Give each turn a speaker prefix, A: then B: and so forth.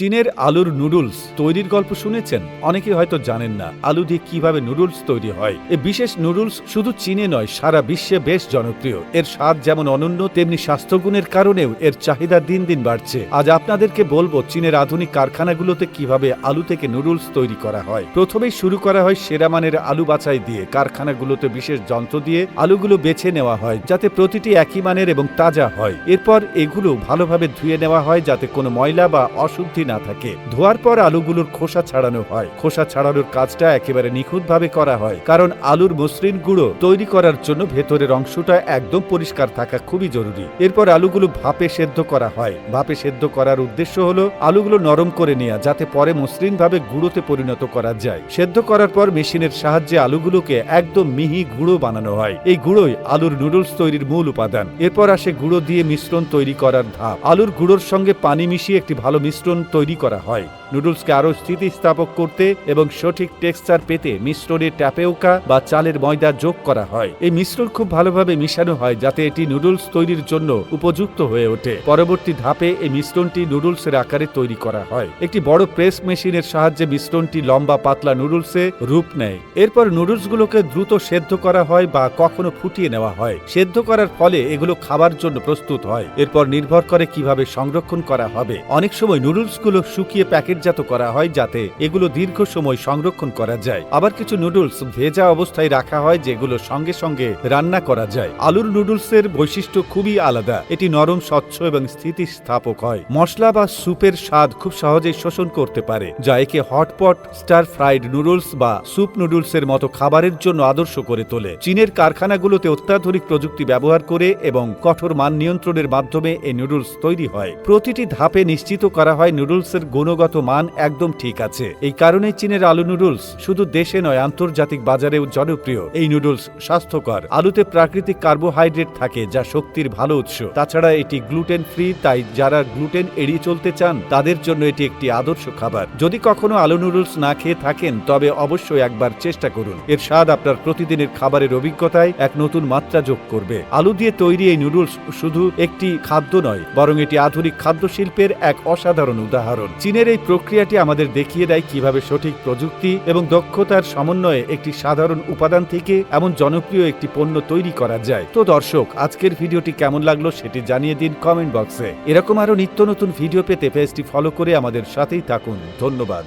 A: চীনের আলুর নুডলস তৈরির গল্প শুনেছেন? অনেকে হয়তো জানেন না আলু দিয়ে কীভাবে নুডলস তৈরি হয়। এ বিশেষ নুডলস শুধু চীনে নয়, সারা বিশ্বে বেশ জনপ্রিয়। এর স্বাদ যেমন অনন্য, তেমনি স্বাস্থ্যগুণের কারণেও এর চাহিদা দিন দিন বাড়ছে। আজ আপনাদেরকে বলব চীনের আধুনিক কারখানাগুলোতে কীভাবে আলু থেকে নুডলস তৈরি করা হয়। প্রথমেই শুরু করা হয় সেরা মানের আলু বাছাই দিয়ে। কারখানাগুলোতে বিশেষ যন্ত্র দিয়ে আলুগুলো বেছে নেওয়া হয়, যাতে প্রতিটি একই মানের এবং তাজা হয়। এরপর এগুলো ভালোভাবে ধুয়ে নেওয়া হয়, যাতে কোনো ময়লা বা অশুদ্ধি না থাকে। ধোয়ার পর আলুগুলোর খোসা ছাড়ানো হয়। খোসা ছাড়ানোর কাজটা একেবারে নিখুঁতভাবে করা হয়। কারণ আলুর মসৃণ গুঁড়ো তৈরি করার জন্য ভেতরের অংশটা একদম পরিষ্কার থাকা খুবই জরুরি। এরপর আলুগুলো ভাপে সেদ্ধ করা হয়। ভাপে সেদ্ধ করার উদ্দেশ্য হলো আলুগুলো নরম করে নেওয়া যাতে পরে মসৃণভাবে গুঁড়োতে পরিণত করা যায়। সেদ্ধ করার পর মেশিনের সাহায্যে আলুগুলোকে একদম মিহি গুঁড়ো বানানো হয়। এই গুঁড়োই আলুর নুডলস তৈরির মূল উপাদান। এরপর আসে গুঁড়ো দিয়ে মিশ্রণ তৈরি করার ধাপ। আলুর গুঁড়োর সঙ্গে পানি মিশিয়ে একটি ভালো মিশ্রণ তৈরি করা হয়। নুডলসকে আরও স্থিতিস্থাপক করতে এবং সঠিক টেক্সচার পেতে মিশ্রণে ট্যাপেওকা বা চালের ময়দা যোগ করা হয়। এই মিশ্রণ খুব ভালোভাবে মিশানো হয় যাতে এটি নুডলস তৈরির জন্য উপযুক্ত হয়ে ওঠে। পরবর্তী ধাপে এই মিশ্রণটি নুডলসের আকারে তৈরি করা হয়। একটি বড় প্রেস মেশিনের সাহায্যে মিশ্রণটি লম্বা পাতলা নুডলসে রূপ নেয়। এরপর নুডলসগুলোকে দ্রুত সেদ্ধ করা হয় বা কখনো ফুটিয়ে নেওয়া হয়। সেদ্ধ করার ফলে এগুলো খাবার জন্য প্রস্তুত হয়। এরপর নির্ভর করে কীভাবে সংরক্ষণ করা হবে। অনেক সময় নুডলসগুলো শুকিয়ে প্যাকেটজাত করা হয় যাতে এগুলো দীর্ঘ সময় সংরক্ষণ করা যায়। আবার কিছু নুডলস ভেজা অবস্থায় রাখা হয় যেগুলো সঙ্গে সঙ্গে রান্না করা যায়। আলুর নুডলসের বৈশিষ্ট্য খুবই আলাদা। এটি নরম, স্বচ্ছ এবং স্থিতিস্থাপক হয়। মশলা বা স্যুপের স্বাদ খুব সহজেই শোষণ করতে পারে, যা একে হটপট স্টার ফ্রাইড নুডলস বা স্যুপ নুডলসের মতো খাবারের জন্য আদর্শ করে তোলে। চীনের কারখানাগুলোতে অত্যাধুনিক প্রযুক্তি ব্যবহার করে এবং কঠোর মান নিয়ন্ত্রণের মাধ্যমে এই নুডলস তৈরি হয়। প্রতিটি ধাপে নিশ্চিত করা হয় নুডলসের গুণগত মান একদম ঠিক আছে। এই কারণে চীনের আলু নুডলস শুধু দেশে নয়, আন্তর্জাতিক বাজারেও জনপ্রিয়। এই নুডলস স্বাস্থ্যকর। আলুতে প্রাকৃতিক কার্বোহাইড্রেট থাকে যা শক্তির ভালো উৎস। তাছাড়া এটি গ্লুটেন ফ্রি তাই যারা গ্লুটেন এড়িয়ে চলতে চান, তাদের জন্য এটি একটি আদর্শ খাবার। যদি কখনো আলু নুডলস না খেয়ে থাকেন, তবে অবশ্যই একবার চেষ্টা করুন। এর স্বাদ আপনার প্রতিদিনের খাবারের অভিজ্ঞতায় এক নতুন মাত্রা যোগ করবে। আলু দিয়ে তৈরি এই নুডলস শুধু একটি খাদ্য নয়, বরং এটি আধুনিক খাদ্য শিল্পের এক অসাধারণ উদাহরণ। চীনের এই প্রক্রিয়াটি আমাদের দেখিয়ে দেয় কীভাবে সঠিক প্রযুক্তি এবং দক্ষতার সমন্বয়ে একটি সাধারণ উপাদান থেকে এমন জনপ্রিয় একটি পণ্য তৈরি করা যায়। তো দর্শক, আজকের ভিডিওটি কেমন লাগল সেটি জানিয়ে দিন কমেন্ট বক্সে। এরকম আরও নিত্য নতুন ভিডিও পেতে পেজটি ফলো করে আমাদের সাথেই থাকুন। ধন্যবাদ।